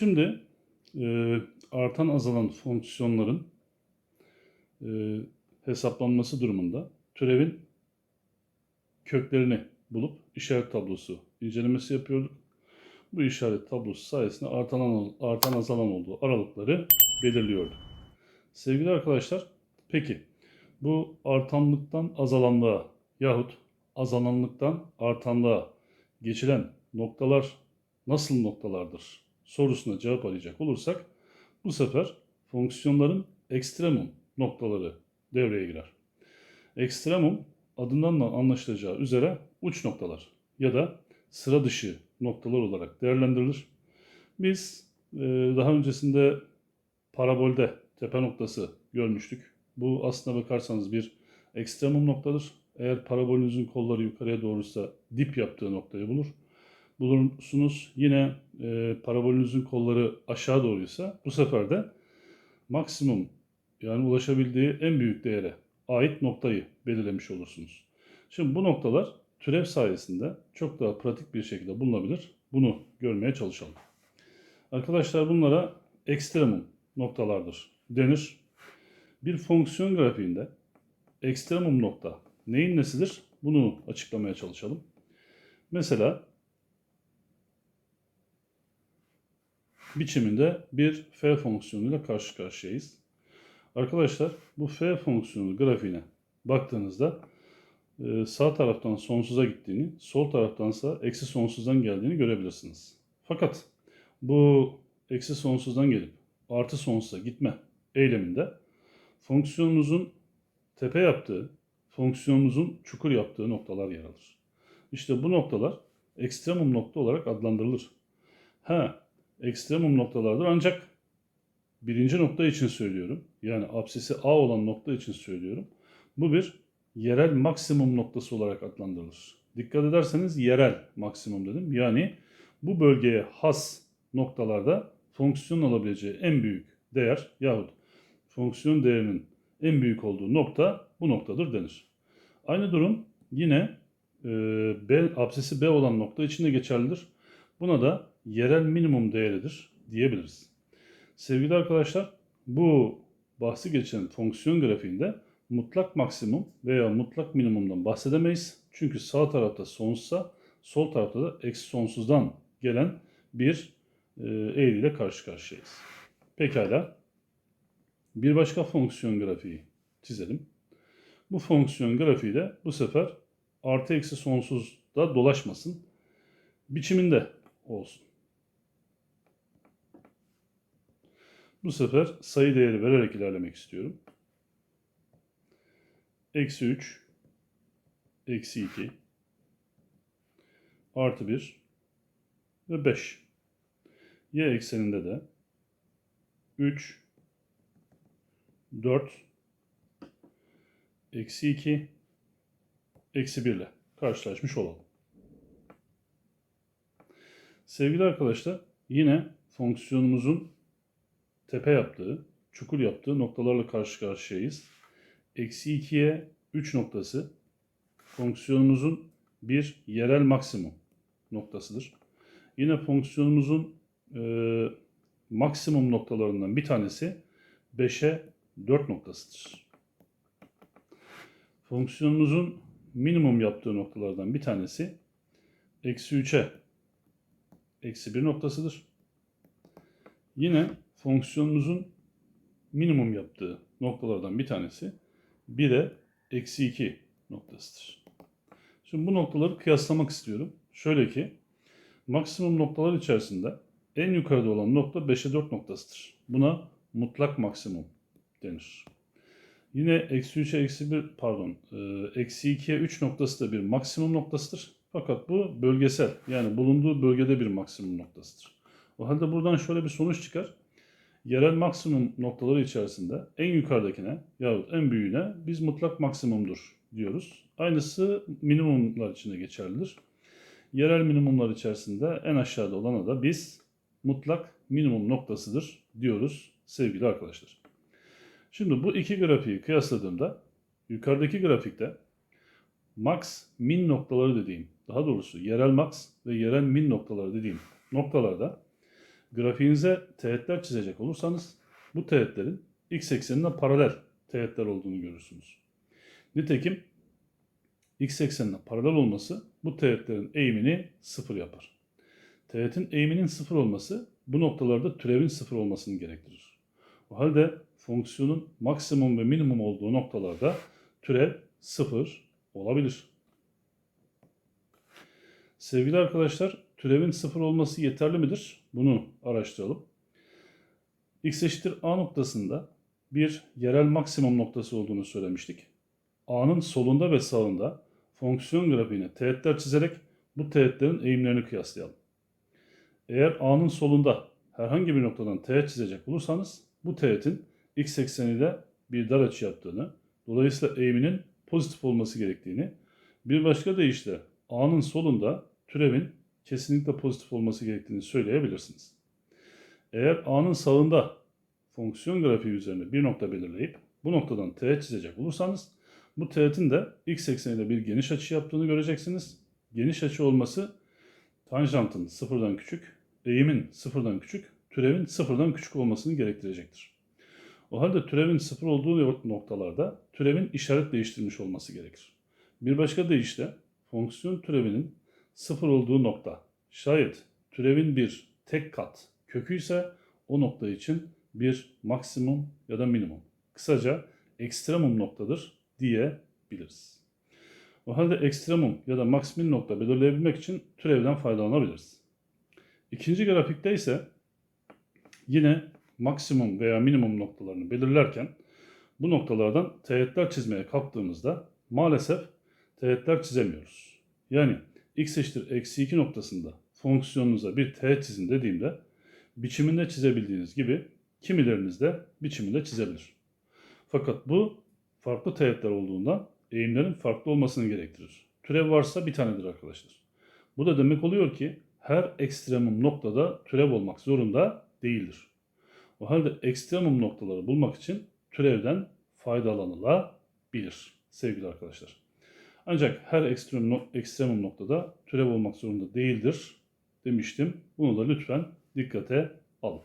Şimdi e, artan azalan fonksiyonların e, hesaplanması durumunda türevin köklerini bulup işaret tablosu incelemesi yapıyorduk. Bu işaret tablosu sayesinde artan, artan azalan olduğu aralıkları belirliyorduk. Sevgili arkadaşlar, peki bu artanlıktan azalanlığa yahut azalanlıktan artanlığa geçilen noktalar nasıl noktalardır sorusuna cevap arayacak olursak bu sefer fonksiyonların ekstremum noktaları devreye girer. Ekstremum adından da anlaşılacağı üzere uç noktalar ya da sıra dışı noktalar olarak değerlendirilir. Biz e, daha öncesinde parabolde tepe noktası görmüştük. Bu aslına bakarsanız bir ekstremum noktadır. Eğer parabolünüzün kolları yukarıya doğruysa dip yaptığı noktayı bulur. Bulursunuz yine e, parabolünüzün kolları aşağı doğruysa bu sefer de maksimum yani ulaşabildiği en büyük değere ait noktayı belirlemiş olursunuz. Şimdi bu noktalar türev sayesinde çok daha pratik bir şekilde bulunabilir. Bunu görmeye çalışalım. Arkadaşlar bunlara ekstremum noktalardır denir. Bir fonksiyon grafiğinde ekstremum nokta neyin nesidir? Bunu açıklamaya çalışalım. Mesela biçiminde bir f fonksiyonuyla karşı karşıyayız. Arkadaşlar bu f fonksiyonu grafiğine baktığınızda e, sağ taraftan sonsuza gittiğini, sol taraftansa eksi sonsuzdan geldiğini görebilirsiniz. Fakat bu eksi sonsuzdan gelip artı sonsuza gitme eyleminde fonksiyonunuzun tepe yaptığı, fonksiyonunuzun çukur yaptığı noktalar yer alır. İşte bu noktalar ekstremum nokta olarak adlandırılır. Ha, ekstremum noktalardır ancak birinci nokta için söylüyorum. Yani apsisi A olan nokta için söylüyorum. Bu bir yerel maksimum noktası olarak adlandırılır. Dikkat ederseniz yerel maksimum dedim. Yani bu bölgeye has noktalarda fonksiyon alabileceği en büyük değer yahut fonksiyon değerinin en büyük olduğu nokta bu noktadır denir. Aynı durum yine e, B, apsisi B olan nokta için de geçerlidir. Buna da yerel minimum değeridir diyebiliriz. Sevgili arkadaşlar bu bahsi geçen fonksiyon grafiğinde mutlak maksimum veya mutlak minimumdan bahsedemeyiz. Çünkü sağ tarafta sonsuzsa sol tarafta da eksi sonsuzdan gelen bir e, eğriyle karşı karşıyayız. Pekala. Bir başka fonksiyon grafiği çizelim. Bu fonksiyon grafiği de bu sefer artı eksi sonsuzda dolaşmasın. Biçiminde olsun. Bu sefer sayı değeri vererek ilerlemek istiyorum. Eksi 3, eksi 2, artı 1 ve 5. Y ekseninde de 3, 4, eksi 2, eksi 1 ile karşılaşmış olalım. Sevgili arkadaşlar yine fonksiyonumuzun tepe yaptığı, çukur yaptığı noktalarla karşı karşıyayız. Eksi 2'ye 3 noktası fonksiyonumuzun bir yerel maksimum noktasıdır. Yine fonksiyonumuzun e, maksimum noktalarından bir tanesi 5'e 4 noktasıdır. Fonksiyonumuzun minimum yaptığı noktalardan bir tanesi eksi 3'e eksi 1 noktasıdır. Yine fonksiyonumuzun minimum yaptığı noktalardan bir tanesi 1'e eksi 2 noktasıdır. Şimdi bu noktaları kıyaslamak istiyorum. Şöyle ki maksimum noktalar içerisinde en yukarıda olan nokta 5'e 4 noktasıdır. Buna mutlak maksimum denir. Yine eksi 3'e eksi 1 pardon e, eksi 2'ye 3 noktası da bir maksimum noktasıdır. Fakat bu bölgesel yani bulunduğu bölgede bir maksimum noktasıdır. O halde buradan şöyle bir sonuç çıkar. Yerel maksimum noktaları içerisinde en yukarıdakine yahut en büyüğüne biz mutlak maksimumdur diyoruz. Aynısı minimumlar için de geçerlidir. Yerel minimumlar içerisinde en aşağıda olana da biz mutlak minimum noktasıdır diyoruz sevgili arkadaşlar. Şimdi bu iki grafiği kıyasladığımda yukarıdaki grafikte max min noktaları dediğim daha doğrusu yerel max ve yerel min noktaları dediğim noktalarda grafiğinize teğetler çizecek olursanız bu teğetlerin x eksenine paralel teğetler olduğunu görürsünüz. Nitekim x eksenine paralel olması bu teğetlerin eğimini sıfır yapar. Teğetin eğiminin sıfır olması bu noktalarda türevin sıfır olmasını gerektirir. O halde fonksiyonun maksimum ve minimum olduğu noktalarda türev sıfır olabilir. Sevgili arkadaşlar, türevin sıfır olması yeterli midir? Bunu araştıralım. x eşittir a noktasında bir yerel maksimum noktası olduğunu söylemiştik. a'nın solunda ve sağında fonksiyon grafiğine teğetler çizerek bu teğetlerin eğimlerini kıyaslayalım. Eğer a'nın solunda herhangi bir noktadan teğet çizecek olursanız bu teğetin x ekseniyle bir dar açı yaptığını, dolayısıyla eğiminin pozitif olması gerektiğini, bir başka deyişle a'nın solunda türevin kesinlikle pozitif olması gerektiğini söyleyebilirsiniz. Eğer a'nın sağında fonksiyon grafiği üzerine bir nokta belirleyip bu noktadan teğet çizecek olursanız bu teğetin de x ekseniyle bir geniş açı yaptığını göreceksiniz. Geniş açı olması tanjantın sıfırdan küçük, eğimin sıfırdan küçük, türevin sıfırdan küçük olmasını gerektirecektir. O halde türevin sıfır olduğu noktalarda türevin işaret değiştirmiş olması gerekir. Bir başka deyişle fonksiyon türevinin sıfır olduğu nokta şayet türevin bir tek kat kökü ise o nokta için bir maksimum ya da minimum. Kısaca ekstremum noktadır diyebiliriz. O halde ekstremum ya da maksimum nokta belirleyebilmek için türevden faydalanabiliriz. İkinci grafikte ise yine maksimum veya minimum noktalarını belirlerken bu noktalardan teğetler çizmeye kalktığımızda maalesef teğetler çizemiyoruz. Yani x eşittir eksi 2 noktasında fonksiyonunuza bir teğet çizin dediğimde biçiminde çizebildiğiniz gibi kimileriniz de biçiminde çizebilir. Fakat bu farklı teğetler olduğundan eğimlerin farklı olmasını gerektirir. Türev varsa bir tanedir arkadaşlar. Bu da demek oluyor ki her ekstremum noktada türev olmak zorunda değildir. O halde ekstremum noktaları bulmak için türevden faydalanılabilir sevgili arkadaşlar. Ancak her ekstremum, ekstremum noktada türev olmak zorunda değildir demiştim. Bunu da lütfen dikkate alın.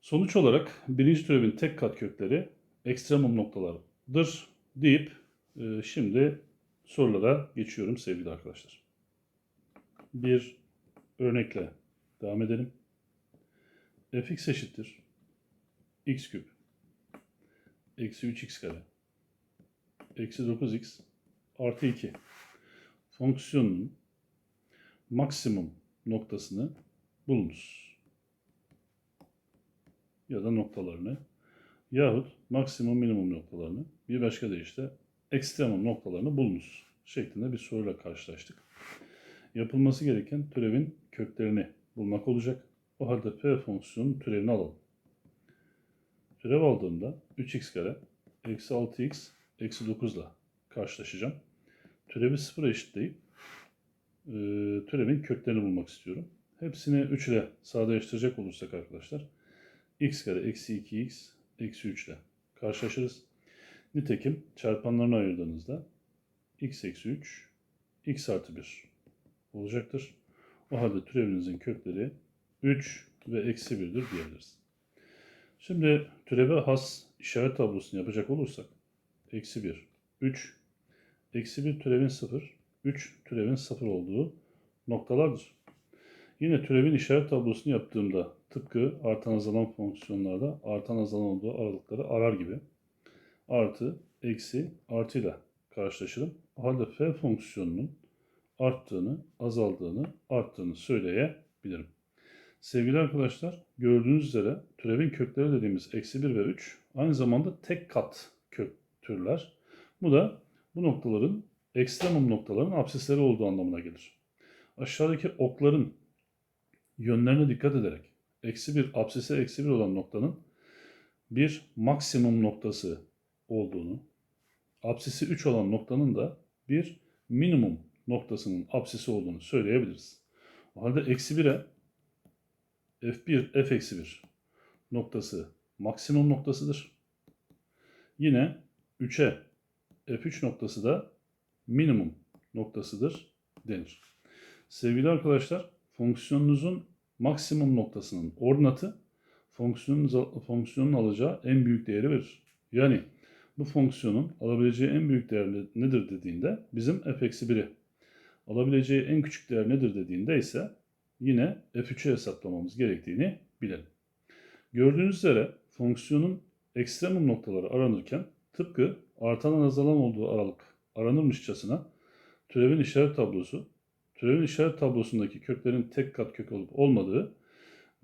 Sonuç olarak birinci türevin tek kat kökleri ekstremum noktalarıdır deyip e, şimdi sorulara geçiyorum sevgili arkadaşlar. Bir örnekle devam edelim. fx eşittir x küp eksi 3x kare eksi 9x artı 2 fonksiyonunun maksimum noktasını bulunuz. Ya da noktalarını yahut maksimum minimum noktalarını bir başka deyişle ekstremum noktalarını bulunuz şeklinde bir soruyla karşılaştık. Yapılması gereken türevin köklerini bulmak olacak. O halde f fonksiyonun türevini alalım. Türev aldığımda 3x kare eksi 6x eksi 9 ile karşılaşacağım. Türevi sıfıra eşitleyip e, türevin köklerini bulmak istiyorum. Hepsini 3 ile sadeleştirecek olursak arkadaşlar x kare eksi 2x eksi 3 ile karşılaşırız. Nitekim çarpanlarını ayırdığınızda x eksi 3 x artı 1 olacaktır. O halde türevinizin kökleri 3 ve eksi 1'dir diyebiliriz. Şimdi türeve has işaret tablosunu yapacak olursak eksi 1, 3, eksi 1 türevin 0, 3 türevin 0 olduğu noktalardır. Yine türevin işaret tablosunu yaptığımda tıpkı artan azalan fonksiyonlarda artan azalan olduğu aralıkları arar gibi artı, eksi, artıyla karşılaşırım. O halde f fonksiyonunun arttığını, azaldığını, arttığını söyleyebilirim. Sevgili arkadaşlar, gördüğünüz üzere türevin kökleri dediğimiz eksi 1 ve 3 aynı zamanda tek kat kök türler. Bu da bu noktaların ekstremum noktaların absisleri olduğu anlamına gelir. Aşağıdaki okların yönlerine dikkat ederek eksi 1 absise eksi 1 olan noktanın bir maksimum noktası olduğunu, absisi 3 olan noktanın da bir minimum noktasının absisi olduğunu söyleyebiliriz. O halde eksi 1'e f1, f eksi 1 noktası maksimum noktasıdır. Yine 3'e f3 noktası da minimum noktasıdır denir. Sevgili arkadaşlar, fonksiyonunuzun maksimum noktasının ordinatı fonksiyonun, fonksiyonun alacağı en büyük değeri verir. Yani bu fonksiyonun alabileceği en büyük değer ne- nedir dediğinde bizim f-1'i, alabileceği en küçük değer nedir dediğinde ise yine f3'ü hesaplamamız gerektiğini bilelim. Gördüğünüz üzere fonksiyonun ekstremum noktaları aranırken tıpkı artan azalan olduğu aralık aranırmışçasına türevin işaret tablosu, türevin işaret tablosundaki köklerin tek kat kök olup olmadığı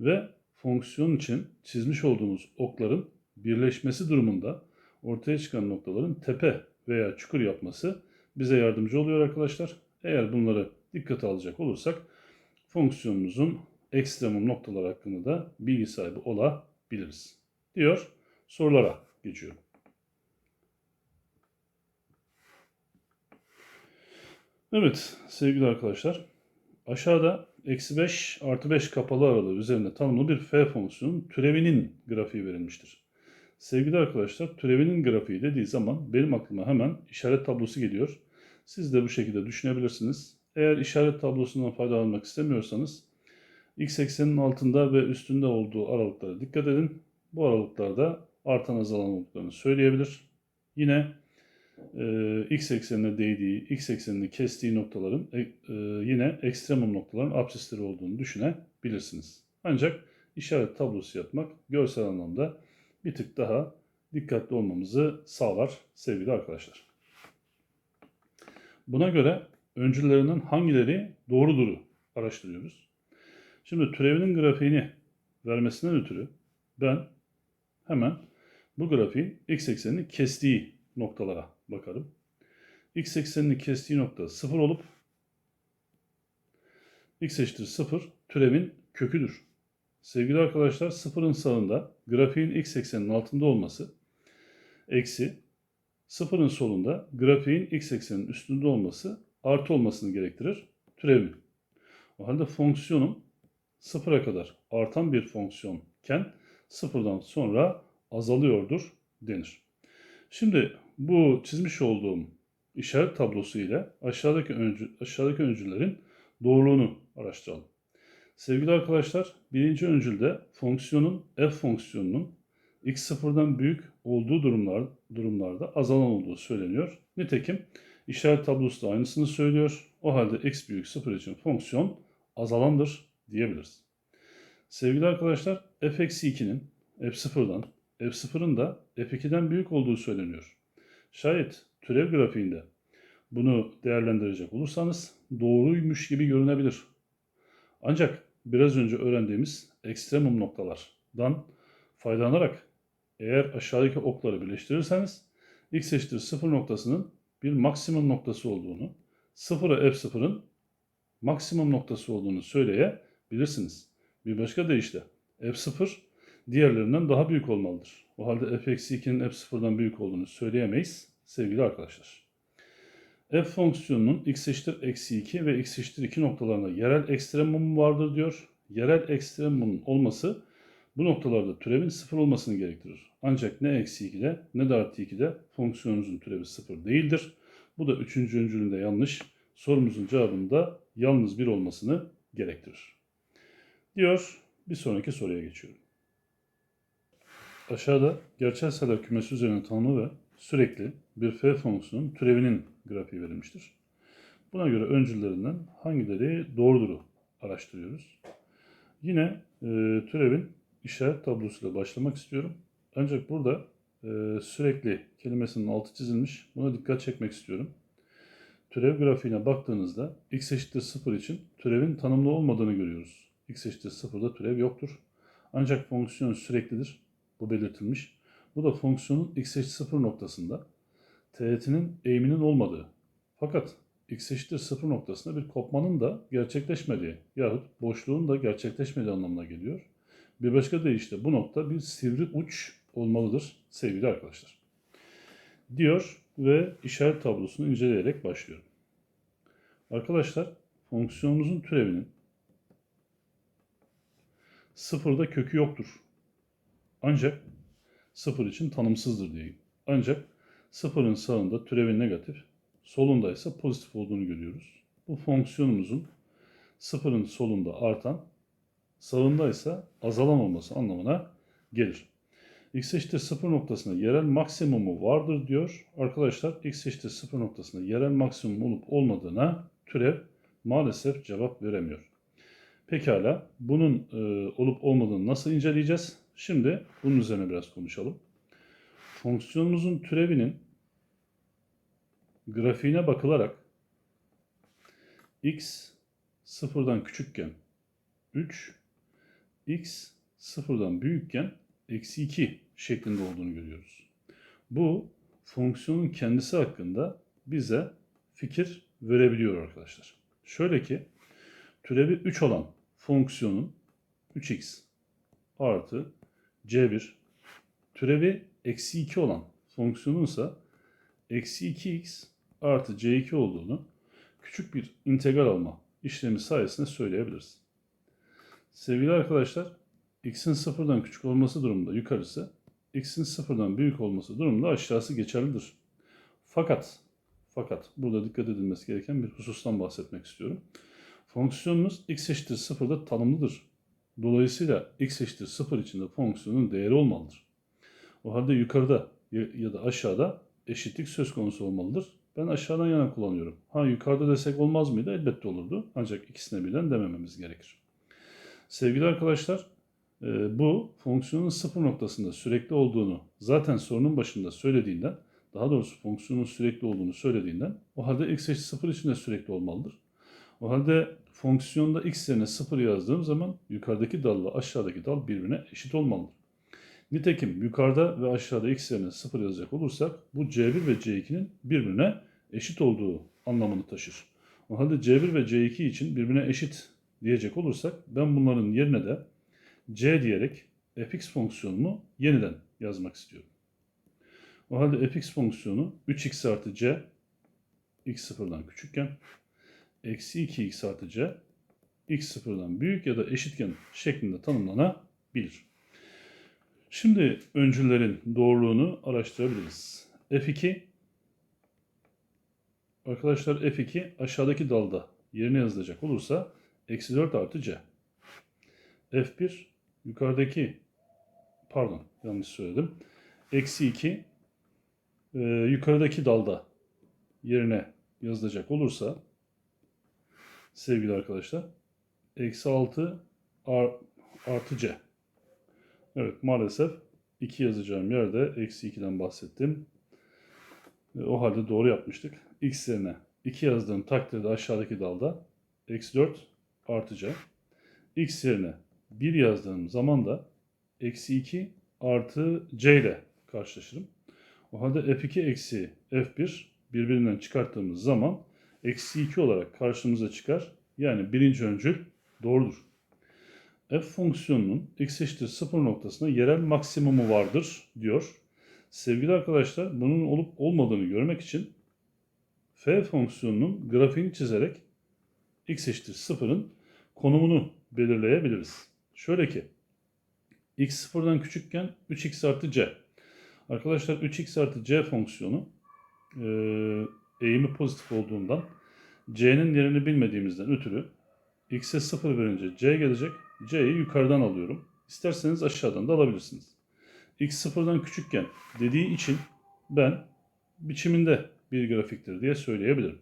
ve fonksiyon için çizmiş olduğumuz okların birleşmesi durumunda ortaya çıkan noktaların tepe veya çukur yapması bize yardımcı oluyor arkadaşlar. Eğer bunları dikkate alacak olursak fonksiyonumuzun ekstremum noktalar hakkında da bilgi sahibi olabiliriz. Diyor sorulara geçiyorum. Evet sevgili arkadaşlar aşağıda eksi 5 artı 5 kapalı aralığı üzerinde tanımlı bir f fonksiyonun türevinin grafiği verilmiştir. Sevgili arkadaşlar türevinin grafiği dediği zaman benim aklıma hemen işaret tablosu geliyor. Siz de bu şekilde düşünebilirsiniz. Eğer işaret tablosundan faydalanmak istemiyorsanız x eksenin altında ve üstünde olduğu aralıklara dikkat edin. Bu aralıklarda artan azalan olduklarını söyleyebilir. Yine e, x eksenine değdiği, x eksenini kestiği noktaların e, e, yine ekstremum noktaların absisleri olduğunu düşünebilirsiniz. Ancak işaret tablosu yapmak görsel anlamda bir tık daha dikkatli olmamızı sağlar sevgili arkadaşlar. Buna göre öncüllerinden hangileri doğruduru araştırıyoruz. Şimdi türevinin grafiğini vermesinden ötürü ben hemen bu grafiğin x eksenini kestiği noktalara bakarım. X eksenini kestiği nokta 0 olup x eşittir 0 türevin köküdür. Sevgili arkadaşlar sıfırın sağında grafiğin x ekseninin altında olması eksi sıfırın solunda grafiğin x ekseninin üstünde olması artı olmasını gerektirir türevin. O halde fonksiyonum sıfıra kadar artan bir fonksiyonken sıfırdan sonra azalıyordur denir. Şimdi bu çizmiş olduğum işaret tablosu ile aşağıdaki öncü, aşağıdaki öncüllerin doğruluğunu araştıralım. Sevgili arkadaşlar, birinci öncülde fonksiyonun f fonksiyonunun x sıfırdan büyük olduğu durumlar, durumlarda azalan olduğu söyleniyor. Nitekim işaret tablosu da aynısını söylüyor. O halde x büyük sıfır için fonksiyon azalandır diyebiliriz. Sevgili arkadaşlar, f-2'nin f0'dan, f0'ın da f2'den büyük olduğu söyleniyor. Şayet türev grafiğinde bunu değerlendirecek olursanız doğruymuş gibi görünebilir. Ancak biraz önce öğrendiğimiz ekstremum noktalardan faydalanarak eğer aşağıdaki okları birleştirirseniz x eşittir 0 noktasının bir maksimum noktası olduğunu, 0'a f0'ın maksimum noktası olduğunu söyleyebilirsiniz. Bir başka deyişle f0 diğerlerinden daha büyük olmalıdır. O halde f-2'nin f0'dan büyük olduğunu söyleyemeyiz sevgili arkadaşlar. f fonksiyonunun x eşittir eksi 2 ve x eşittir 2 noktalarında yerel ekstremum vardır diyor. Yerel ekstremumun olması bu noktalarda türevin 0 olmasını gerektirir. Ancak ne eksi 2'de ne de artı 2'de fonksiyonunuzun türevi 0 değildir. Bu da üçüncü öncülünde yanlış. Sorumuzun cevabında yalnız 1 olmasını gerektirir. Diyor bir sonraki soruya geçiyorum. Aşağıda gerçel sayılar kümesi üzerine tanımlı ve sürekli bir f fonksiyonun türevinin grafiği verilmiştir. Buna göre öncüllerinden hangileri doğruduru araştırıyoruz. Yine e, türevin işaret tablosuyla başlamak istiyorum. Ancak burada e, sürekli kelimesinin altı çizilmiş. Buna dikkat çekmek istiyorum. Türev grafiğine baktığınızda x eşittir 0 için türevin tanımlı olmadığını görüyoruz. x eşittir 0'da türev yoktur. Ancak fonksiyon süreklidir. Bu belirtilmiş. Bu da fonksiyonun x eşittir 0 noktasında teğetinin eğiminin olmadığı. Fakat x eşittir 0 noktasında bir kopmanın da gerçekleşmediği yahut boşluğun da gerçekleşmediği anlamına geliyor. Bir başka deyişle bu nokta bir sivri uç olmalıdır sevgili arkadaşlar. Diyor ve işaret tablosunu inceleyerek başlıyorum. Arkadaşlar fonksiyonumuzun türevinin sıfırda kökü yoktur. Ancak sıfır için tanımsızdır diyeyim. Ancak sıfırın sağında türevin negatif, solunda ise pozitif olduğunu görüyoruz. Bu fonksiyonumuzun sıfırın solunda artan, sağındaysa azalan olması anlamına gelir. x eşittir 0 noktasında yerel maksimumu vardır diyor. Arkadaşlar x eşittir 0 noktasında yerel maksimum olup olmadığına türev maalesef cevap veremiyor. Pekala bunun e, olup olmadığını nasıl inceleyeceğiz? Şimdi bunun üzerine biraz konuşalım. Fonksiyonumuzun türevinin grafiğine bakılarak x sıfırdan küçükken 3, x sıfırdan büyükken eksi 2 şeklinde olduğunu görüyoruz. Bu fonksiyonun kendisi hakkında bize fikir verebiliyor arkadaşlar. Şöyle ki türevi 3 olan fonksiyonun 3x artı c1 türevi eksi 2 olan fonksiyonun ise eksi 2x artı c2 olduğunu küçük bir integral alma işlemi sayesinde söyleyebiliriz. Sevgili arkadaşlar, x'in sıfırdan küçük olması durumunda yukarısı, x'in sıfırdan büyük olması durumunda aşağısı geçerlidir. Fakat, fakat burada dikkat edilmesi gereken bir husustan bahsetmek istiyorum. Fonksiyonumuz x eşittir sıfırda tanımlıdır. Dolayısıyla x eşittir sıfır içinde fonksiyonun değeri olmalıdır. O halde yukarıda ya da aşağıda eşitlik söz konusu olmalıdır. Ben aşağıdan yana kullanıyorum. Ha yukarıda desek olmaz mıydı? Elbette olurdu. Ancak ikisine birden demememiz gerekir. Sevgili arkadaşlar, e, bu fonksiyonun sıfır noktasında sürekli olduğunu zaten sorunun başında söylediğinden, daha doğrusu fonksiyonun sürekli olduğunu söylediğinden, o halde x eşit sıfır için de sürekli olmalıdır. O halde fonksiyonda x yerine sıfır yazdığım zaman yukarıdaki dalla aşağıdaki dal birbirine eşit olmalıdır. Nitekim yukarıda ve aşağıda x yerine 0 yazacak olursak bu C1 ve C2'nin birbirine eşit olduğu anlamını taşır. O halde C1 ve C2 için birbirine eşit diyecek olursak ben bunların yerine de C diyerek fx fonksiyonumu yeniden yazmak istiyorum. O halde fx fonksiyonu 3x artı c x sıfırdan küçükken eksi 2x artı c x sıfırdan büyük ya da eşitken şeklinde tanımlanabilir. Şimdi öncüllerin doğruluğunu araştırabiliriz. F2 Arkadaşlar F2 aşağıdaki dalda yerine yazılacak olursa eksi 4 artı C. F1 yukarıdaki pardon yanlış söyledim. Eksi 2 e, yukarıdaki dalda yerine yazılacak olursa sevgili arkadaşlar eksi 6 artı C. Evet maalesef 2 yazacağım yerde eksi 2'den bahsettim. O halde doğru yapmıştık. X yerine 2 yazdığım takdirde aşağıdaki dalda eksi 4 artacak. X yerine 1 yazdığım zaman da eksi 2 artı C ile karşılaşırım. O halde F2 eksi F1 birbirinden çıkarttığımız zaman eksi 2 olarak karşımıza çıkar. Yani birinci öncül doğrudur f fonksiyonunun x eşittir 0 noktasında yerel maksimumu vardır diyor. Sevgili arkadaşlar bunun olup olmadığını görmek için f fonksiyonunun grafiğini çizerek x eşittir 0'ın konumunu belirleyebiliriz. Şöyle ki x sıfırdan küçükken 3x artı c. Arkadaşlar 3x artı c fonksiyonu eğimi pozitif olduğundan c'nin yerini bilmediğimizden ötürü x'e 0 verince c gelecek. C'yi yukarıdan alıyorum. İsterseniz aşağıdan da alabilirsiniz. X sıfırdan küçükken dediği için ben biçiminde bir grafiktir diye söyleyebilirim.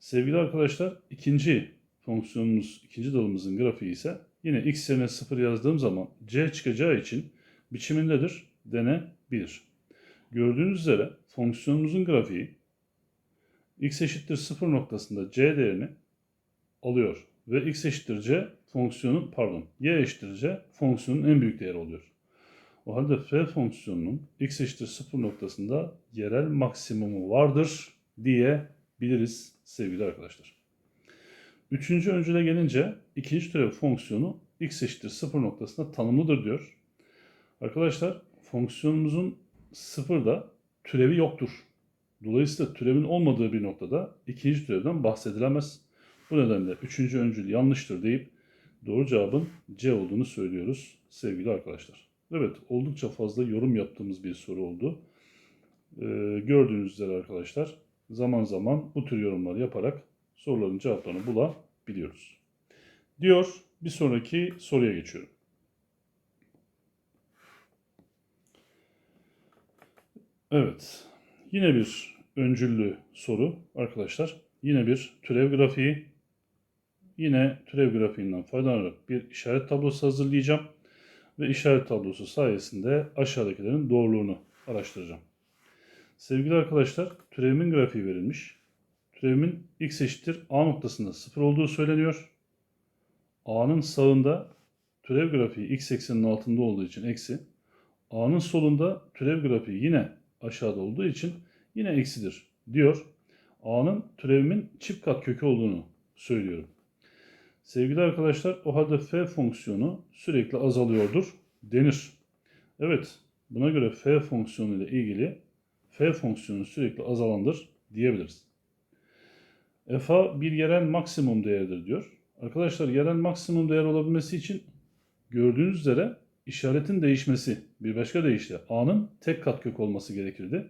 Sevgili arkadaşlar ikinci fonksiyonumuz, ikinci dalımızın grafiği ise yine x yerine 0 yazdığım zaman c çıkacağı için biçimindedir denebilir. Gördüğünüz üzere fonksiyonumuzun grafiği x eşittir 0 noktasında c değerini alıyor ve x eşittir c fonksiyonun pardon y eşittir c fonksiyonun en büyük değeri oluyor. O halde f fonksiyonunun x eşittir 0 noktasında yerel maksimumu vardır diyebiliriz sevgili arkadaşlar. Üçüncü öncüle gelince ikinci türev fonksiyonu x eşittir 0 noktasında tanımlıdır diyor. Arkadaşlar fonksiyonumuzun sıfırda türevi yoktur. Dolayısıyla türevin olmadığı bir noktada ikinci türevden bahsedilemez. Bu nedenle üçüncü öncül yanlıştır deyip doğru cevabın C olduğunu söylüyoruz sevgili arkadaşlar. Evet oldukça fazla yorum yaptığımız bir soru oldu. Ee, gördüğünüz üzere arkadaşlar zaman zaman bu tür yorumları yaparak soruların cevaplarını bulabiliyoruz. Diyor bir sonraki soruya geçiyorum. Evet. Yine bir öncüllü soru arkadaşlar. Yine bir türev grafiği. Yine türev grafiğinden faydalanarak bir işaret tablosu hazırlayacağım. Ve işaret tablosu sayesinde aşağıdakilerin doğruluğunu araştıracağım. Sevgili arkadaşlar, türevimin grafiği verilmiş. Türevimin x eşittir a noktasında 0 olduğu söyleniyor. a'nın sağında türev grafiği x ekseninin altında olduğu için eksi. a'nın solunda türev grafiği yine aşağıda olduğu için yine eksidir diyor. a'nın türevimin çift kat kökü olduğunu söylüyorum. Sevgili arkadaşlar o halde f fonksiyonu sürekli azalıyordur denir. Evet buna göre f fonksiyonu ile ilgili f fonksiyonu sürekli azalandır diyebiliriz. f'a bir yerel maksimum değeridir diyor. Arkadaşlar yerel maksimum değer olabilmesi için gördüğünüz üzere işaretin değişmesi bir başka deyişle a'nın tek katkök olması gerekirdi.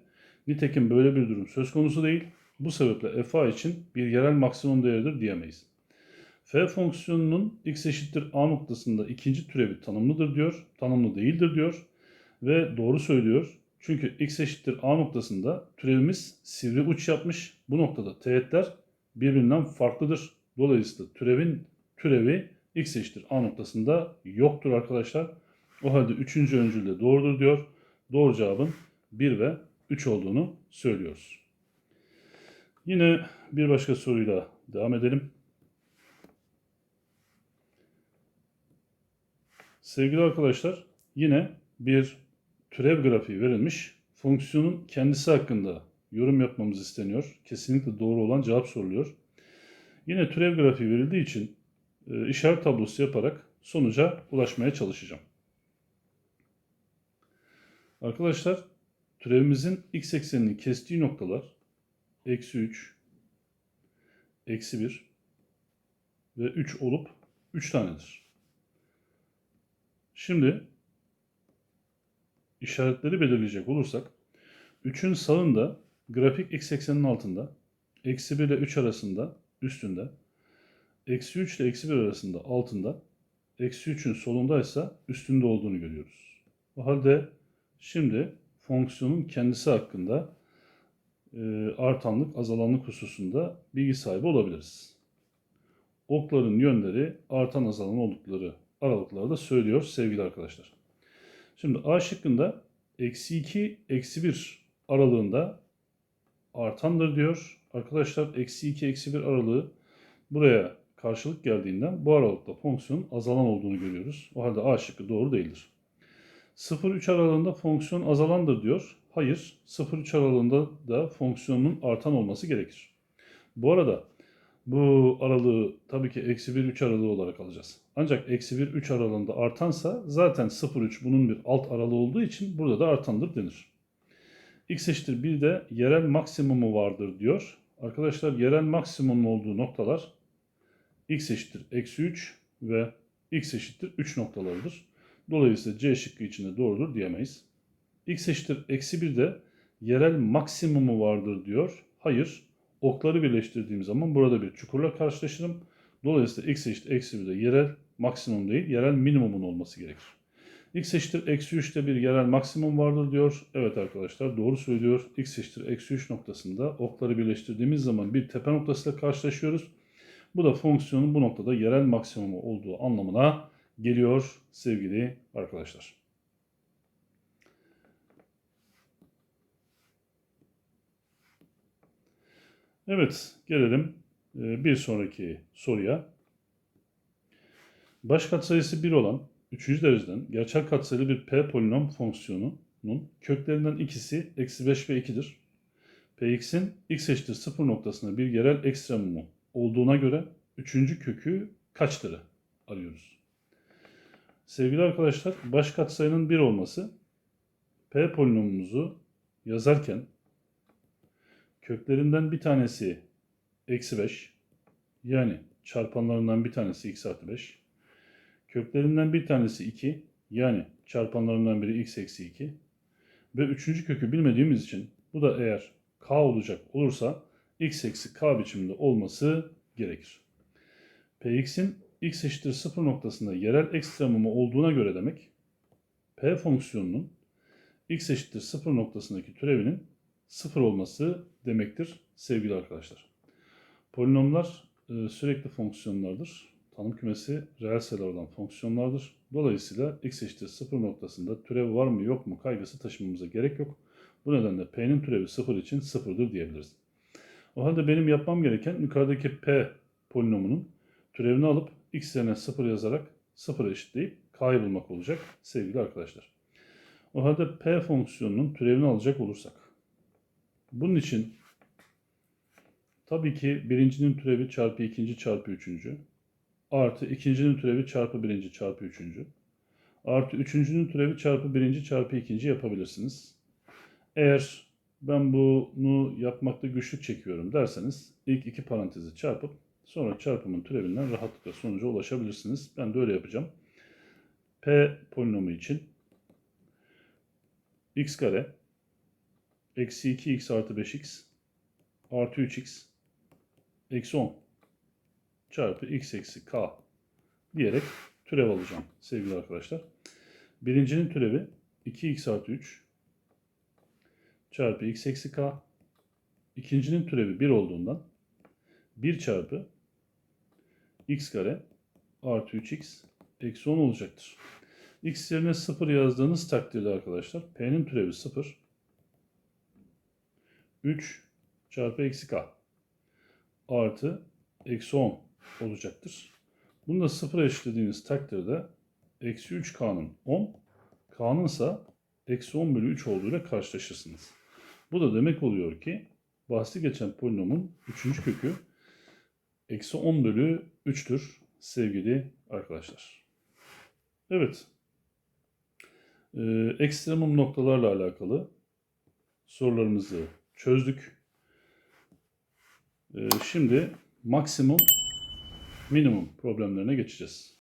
Nitekim böyle bir durum söz konusu değil. Bu sebeple f'a için bir yerel maksimum değeridir diyemeyiz. f fonksiyonunun x eşittir a noktasında ikinci türevi tanımlıdır diyor. Tanımlı değildir diyor. Ve doğru söylüyor. Çünkü x eşittir a noktasında türevimiz sivri uç yapmış. Bu noktada teğetler birbirinden farklıdır. Dolayısıyla türevin türevi x eşittir a noktasında yoktur arkadaşlar. O halde üçüncü öncül de doğrudur diyor. Doğru cevabın 1 ve 3 olduğunu söylüyoruz. Yine bir başka soruyla devam edelim. Sevgili arkadaşlar yine bir türev grafiği verilmiş. Fonksiyonun kendisi hakkında yorum yapmamız isteniyor. Kesinlikle doğru olan cevap soruluyor. Yine türev grafiği verildiği için e, işaret tablosu yaparak sonuca ulaşmaya çalışacağım. Arkadaşlar türevimizin x eksenini kestiği noktalar eksi 3, eksi 1 ve 3 olup 3 tanedir. Şimdi işaretleri belirleyecek olursak 3'ün sağında grafik x ekseninin altında eksi 1 ile 3 arasında üstünde eksi 3 ile eksi 1 arasında altında eksi 3'ün solunda ise üstünde olduğunu görüyoruz. O halde şimdi fonksiyonun kendisi hakkında e, artanlık azalanlık hususunda bilgi sahibi olabiliriz. Okların yönleri artan azalan oldukları aralıklarda söylüyor sevgili arkadaşlar. Şimdi A şıkkında eksi 2, eksi 1 aralığında artandır diyor. Arkadaşlar eksi 2, eksi 1 aralığı buraya karşılık geldiğinden bu aralıkta fonksiyonun azalan olduğunu görüyoruz. O halde A şıkkı doğru değildir. 0-3 aralığında fonksiyon azalandır diyor. Hayır, 0-3 aralığında da fonksiyonun artan olması gerekir. Bu arada bu aralığı tabii ki eksi 1-3 aralığı olarak alacağız. Ancak eksi 1-3 aralığında artansa zaten 0-3 bunun bir alt aralığı olduğu için burada da artandır denir. x eşittir 1 de yerel maksimumu vardır diyor. Arkadaşlar yerel maksimum olduğu noktalar x eşittir eksi 3 ve x eşittir 3 noktalarıdır. Dolayısıyla C şıkkı içinde doğrudur diyemeyiz. x eşittir eksi 1 de yerel maksimumu vardır diyor. Hayır. Okları birleştirdiğim zaman burada bir çukurla karşılaşırım. Dolayısıyla x eşittir eksi 1 de yerel maksimum değil, yerel minimumun olması gerekir. x eşittir eksi 3'te bir yerel maksimum vardır diyor. Evet arkadaşlar doğru söylüyor. x eşittir eksi 3 noktasında okları birleştirdiğimiz zaman bir tepe noktasıyla karşılaşıyoruz. Bu da fonksiyonun bu noktada yerel maksimumu olduğu anlamına geliyor sevgili arkadaşlar. Evet gelelim e, bir sonraki soruya. Baş katsayısı 1 olan 3. dereceden gerçel katsayılı bir p polinom fonksiyonunun köklerinden ikisi eksi 5 ve 2'dir. px'in x eşittir 0 noktasında bir yerel ekstremumu olduğuna göre 3. kökü kaçtır arıyoruz. Sevgili arkadaşlar baş katsayının 1 olması p polinomumuzu yazarken köklerinden bir tanesi eksi 5 yani çarpanlarından bir tanesi x artı 5 köklerinden bir tanesi 2 yani çarpanlarından biri x eksi 2 ve üçüncü kökü bilmediğimiz için bu da eğer k olacak olursa x eksi k biçiminde olması gerekir. Px'in x eşittir 0 noktasında yerel ekstremumu olduğuna göre demek p fonksiyonunun x eşittir 0 noktasındaki türevinin 0 olması demektir sevgili arkadaşlar. Polinomlar e, sürekli fonksiyonlardır. Tanım kümesi reel sayılardan fonksiyonlardır. Dolayısıyla x eşittir 0 noktasında türev var mı yok mu kaygısı taşımamıza gerek yok. Bu nedenle p'nin türevi 0 için 0'dır diyebiliriz. O halde benim yapmam gereken yukarıdaki p polinomunun türevini alıp x yerine 0 yazarak 0 eşitleyip k'yı bulmak olacak sevgili arkadaşlar. O halde p fonksiyonunun türevini alacak olursak. Bunun için tabii ki birincinin türevi çarpı ikinci çarpı üçüncü artı ikincinin türevi çarpı birinci çarpı üçüncü artı üçüncünün türevi çarpı birinci çarpı ikinci yapabilirsiniz. Eğer ben bunu yapmakta güçlük çekiyorum derseniz ilk iki parantezi çarpıp sonra çarpımın türevinden rahatlıkla sonuca ulaşabilirsiniz. Ben de öyle yapacağım. P polinomu için x kare eksi 2x artı 5x artı 3x eksi 10 çarpı x eksi k diyerek türev alacağım sevgili arkadaşlar. Birincinin türevi 2x artı 3 çarpı x eksi k. İkincinin türevi 1 olduğundan 1 çarpı x kare artı 3x eksi 10 olacaktır. x yerine 0 yazdığınız takdirde arkadaşlar p'nin türevi 0 3 çarpı eksi k artı eksi 10 olacaktır. Bunu da 0'a eşitlediğiniz takdirde eksi 3k'nın 10 k'nın ise eksi 10 bölü 3 olduğuyla karşılaşırsınız. Bu da demek oluyor ki bahsi geçen polinomun 3. kökü eksi 10 bölü 3'tür sevgili arkadaşlar. Evet. Ee, ekstremum noktalarla alakalı sorularımızı çözdük. Ee, şimdi maksimum minimum problemlerine geçeceğiz.